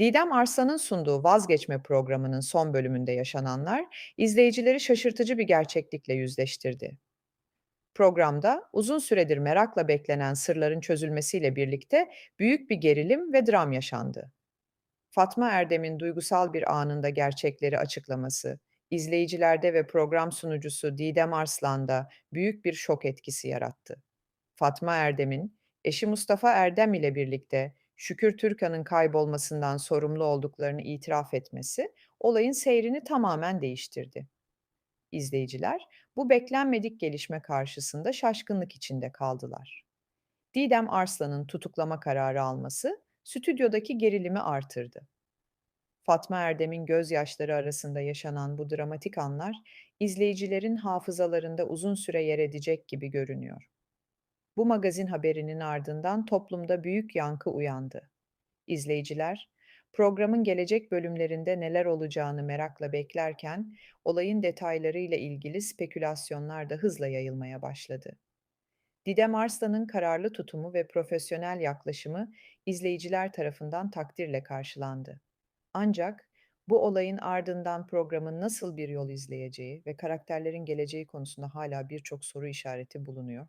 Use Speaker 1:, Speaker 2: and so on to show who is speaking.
Speaker 1: Didem Arslan'ın sunduğu Vazgeçme programının son bölümünde yaşananlar izleyicileri şaşırtıcı bir gerçeklikle yüzleştirdi. Programda uzun süredir merakla beklenen sırların çözülmesiyle birlikte büyük bir gerilim ve dram yaşandı. Fatma Erdem'in duygusal bir anında gerçekleri açıklaması, izleyicilerde ve program sunucusu Didem Arslan'da büyük bir şok etkisi yarattı. Fatma Erdem'in eşi Mustafa Erdem ile birlikte Şükür Türkan'ın kaybolmasından sorumlu olduklarını itiraf etmesi olayın seyrini tamamen değiştirdi. İzleyiciler bu beklenmedik gelişme karşısında şaşkınlık içinde kaldılar. Didem Arslan'ın tutuklama kararı alması stüdyodaki gerilimi artırdı. Fatma Erdem'in gözyaşları arasında yaşanan bu dramatik anlar izleyicilerin hafızalarında uzun süre yer edecek gibi görünüyor. Bu magazin haberinin ardından toplumda büyük yankı uyandı. İzleyiciler, programın gelecek bölümlerinde neler olacağını merakla beklerken, olayın detaylarıyla ilgili spekülasyonlar da hızla yayılmaya başladı. Didem Arslan'ın kararlı tutumu ve profesyonel yaklaşımı izleyiciler tarafından takdirle karşılandı. Ancak bu olayın ardından programın nasıl bir yol izleyeceği ve karakterlerin geleceği konusunda hala birçok soru işareti bulunuyor.